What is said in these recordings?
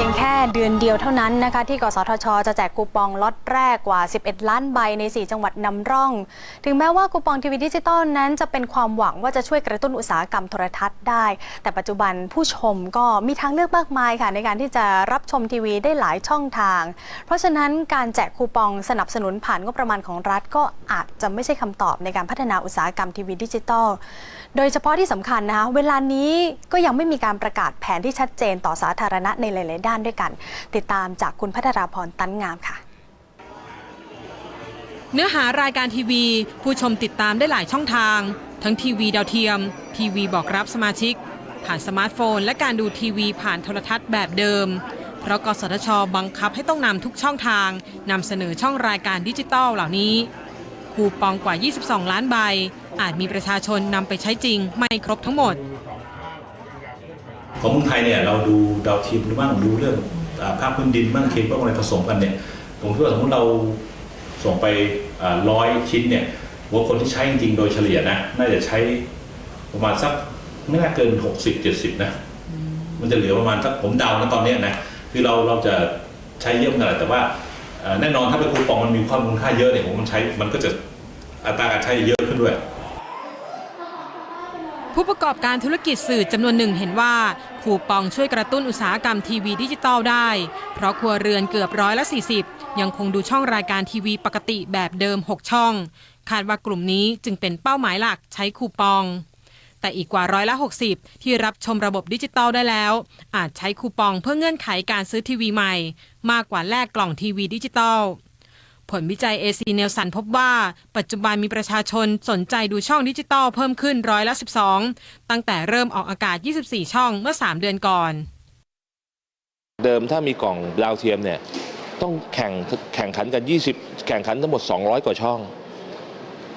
พียงแค่เดือนเดียวเท่านั้นนะคะที่กสทช จะแจกคูปองล็อตแรกกว่า 11 ล้านใบใน 4 จังหวัดนำร่อง ถึงแม้ว่าคูปองทีวีดิจิตอลนั้นจะเป็นความหวังว่าจะช่วยกระตุ้นอุตสาหกรรมโทรทัศน์ได้ แต่ปัจจุบันผู้ชมก็มีทางเลือกมากมายค่ะ ในการที่จะรับชมทีวีได้หลายช่องทาง เพราะฉะนั้นการแจกคูปองสนับสนุนผ่านงบประมาณของรัฐก็อาจจะไม่ใช่คำตอบในการพัฒนาอุตสาหกรรมทีวีดิจิตอลโดยเฉพาะที่สำคัญนะคะเวลานี้ก็ยังไม่มีการประกาศแผนที่ชัดเจนต่อสาธารณะในหลาย ๆด้านด้วยกัน ติดตามจากคุณพัทราพรตั้นงามค่ะ เนื้อหารายการทีวี ผู้ชมติดตามได้หลายช่องทาง ทั้งทีวีดาวเทียม ทีวีบอกรับสมาชิก ผ่านสมาร์ทโฟน และการดูทีวีผ่านโทรทัศน์แบบเดิม เพราะกสทช บังคับให้ต้องนำทุกช่องทางนำเสนอช่องรายการดิจิตอลเหล่านี้คูปองกว่า 22 ล้านใบ อาจมีประชาชนนำไปใช้จริงไม่ครบทั้งหมด ของเมืองไทยเนี่ยเราดูดาวเทียมหรือบ้างดูเรื่องภาพพื้นดินบ้างเคเบิลอะไรผสมกันเนี่ยผมคิดว่าสมมติเราส่งไปร้อยชิ้นเนี่ยว่าคนที่ใช้จริงๆโดยเฉลี่ยนะน่าจะใช้ประมาณสักไม่น่าเกิน 60 70 นะ มันจะเหลือประมาณสักผมเดานะตอนนี้นะคือเราเราจะใช้เยอะเหมือนกันแหละแต่ว่าแน่นอนถ้าเป็นคูปองมันมีความมูลค่าเยอะเนี่ยผมมันใช้มันก็จะอัตราการใช้เยอะขึ้นด้วย ผู้ประกอบการธุรกิจสื่อจำนวนหนึ่งเห็นว่าคูปองช่วยกระตุ้นอุตสาหกรรมทีวีดิจิตอลได้ เพราะครัวเรือนเกือบร้อยละ 40 ยังคงดูช่องรายการทีวีปกติแบบเดิม 6 ช่อง คาดว่ากลุ่มนี้จึงเป็นเป้าหมายหลักใช้คูปอง แต่อีกกว่าร้อยละ 60 ที่รับชมระบบดิจิตอลได้แล้ว อาจใช้คูปองเพื่อเงื่อนไขการซื้อทีวีใหม่ มากกว่าแลกกล่องทีวีดิจิตอล ผลวิจัย AC n e l s o n พบว่าปัจจุบันมีประชาชนสนใจดูช่องดิจิตอลเพิ่มขึ้นร้อยละ 12 ตั้งแต่เริ่มออกอากาศ 24 ช่องเมื่อ 3 เดือนก่อน เดิมถ้ามีกล่องดาวเทียมเนี่ยต้องแข่งแข่งขันกัน 20 แข่งขันทั้งหมด 200 กว่าช่อง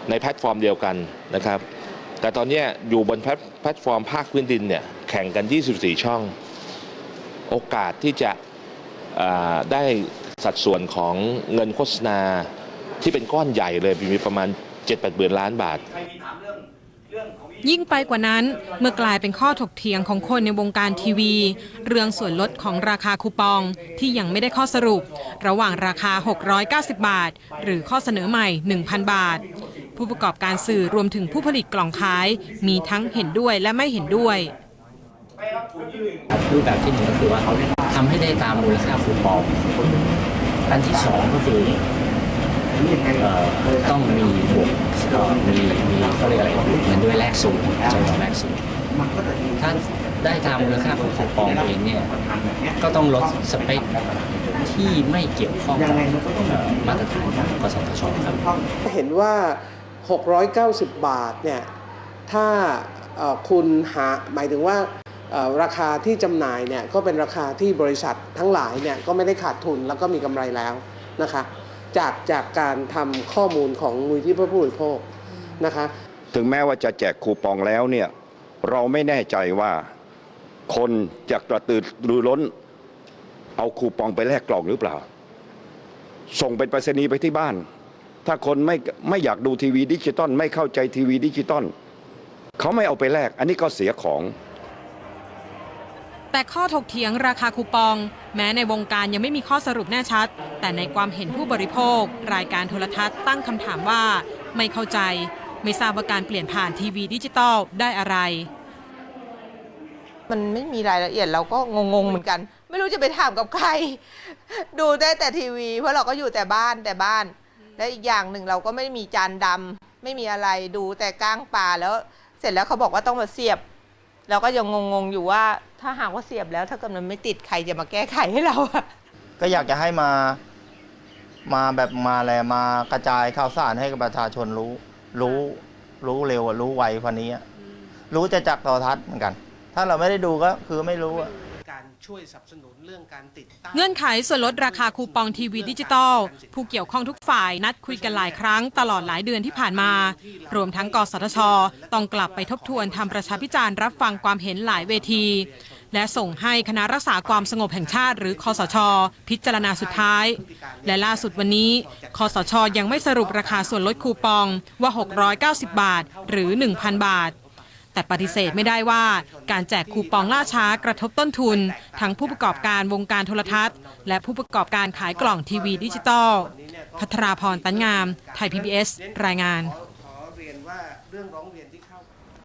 ในแพลตฟอร์มเดียวกันนะครับ แต่ตอนนี้อยู่บนแพลตฟอร์มภาคพื้นดินเนี่ยแข่งกัน 24 ช่อง โอกาสที่จะได้ สัดส่วนของเงินโฆษณาที่เป็นก้อนใหญ่เลยมีประมาณ 7-8หมื่นล้านบาท ยิ่งไปกว่านั้นเมื่อกลายเป็นข้อถกเถียงของคนในวงการทีวี เรื่องส่วนลดของราคาคูปองที่ยังไม่ได้ข้อสรุป ระหว่างราคา 690 บาท หรือข้อเสนอใหม่ 1,000 บาท ผู้ประกอบการสื่อรวมถึงผู้ผลิตกล่องขาย มีทั้งเห็นด้วยและไม่เห็นด้วยรูปแบบที่หนึ่งก็คือว่า ทำให้ได้ตามมูลค่าคูปองอันที่สองก็คือต้องมีบวกมีมีเขาเรียกอะไรเหมือนด้วยแลกสูตรใช้คำแลกสูตรถ้าได้ตามมูลค่าของคูปองเองเนี่ยก็ต้องลดสเปคที่ไม่เกี่ยวข้องกับเอ่อมาตรฐานของกสทชครับเห็นว่า 690 บาทเนี่ยถ้าคุณหาหมายถึงว่า ราคาที่จำหน่ายเนี่ยก็เป็นราคาที่บริษัททั้งหลายเนี่ยก็ไม่ได้ขาดทุนแล้วก็มีกำไรแล้วนะคะจากจากการทำข้อมูลของมูลที่ผู้บริโภคนะคะถึงแม้ว่าจะแจกคูปองแล้วเนี่ยเราไม่แน่ใจว่าคนจะกระตือรือร้น เอาคูปองไปแลกกล่องหรือเปล่า ส่งเป็นไปรษณีย์ไปที่บ้าน ถ้าคนไม่ไม่อยากดูทีวีดิจิตอลไม่เข้าใจทีวีดิจิตอลเขาไม่เอาไปแลกอันนี้ก็เสียของ แต่ข้อถกเถียงราคาคูปอง แม้ในวงการยังไม่มีข้อสรุปแน่ชัด แต่ในความเห็นผู้บริโภค รายการโทรทัศน์ตั้งคำถามว่า ไม่เข้าใจ ไม่ทราบว่าการเปลี่ยนผ่านทีวีดิจิตอลได้อะไร มันไม่มีรายละเอียดเราก็งงๆเหมือนกัน ไม่รู้จะไปถามกับใคร ดูได้แต่ทีวี เพราะเราก็อยู่แต่บ้านแต่บ้าน และอีกอย่างหนึ่งเราก็ไม่มีจานดำไม่มีอะไรดูแต่ก้างปลาแล้ว เสร็จแล้วเขาบอกว่าต้องมาเสียบ เราก็ยังงงๆอยู่ว่าถ้าหากว่าเสียบแล้ว ถ้าเกิดมันไม่ติดใครจะมาแก้ไขให้เราอะก็อยากจะให้มา มาแบบมาอะไรมากระจายข่าวสารให้กับประชาชนรู้ รู้ รู้เร็วอะรู้ไวกว่านี้อะรู้จะจากโทรทัศน์เหมือนกัน ถ้าเราไม่ได้ดูก็คือไม่รู้อะการ ช่วยสนับสนุนเรื่องการติดตั้ง เงื่อนไขส่วนลดราคาคูปองทีวีดิจิตอลผู้เกี่ยวข้องทุกฝ่ายนัดคุยกันหลายครั้งตลอดหลายเดือนที่ผ่านมา รวมทั้งกสทช ต้องกลับไปทบทวนทำประชาพิจารณ์รับฟังความเห็นหลายเวที และส่งให้คณะรักษาความสงบแห่งชาติ หรือคอสช พิจารณาสุดท้าย และล่าสุดวันนี้คอสชยังไม่สรุปราคาส่วนลดคูปองว่า 690 บาท หรือ 1,000 บาท แต่ปฏิเสธไม่ได้ว่าการแจกคูปองล่าช้ากระทบต้นทุน ทั้งผู้ประกอบการวงการโทรทัศน์ และผู้ประกอบการขายกล่องทีวีดิจิตอลพัทราพรตันงาม ไทย PBS รายงาน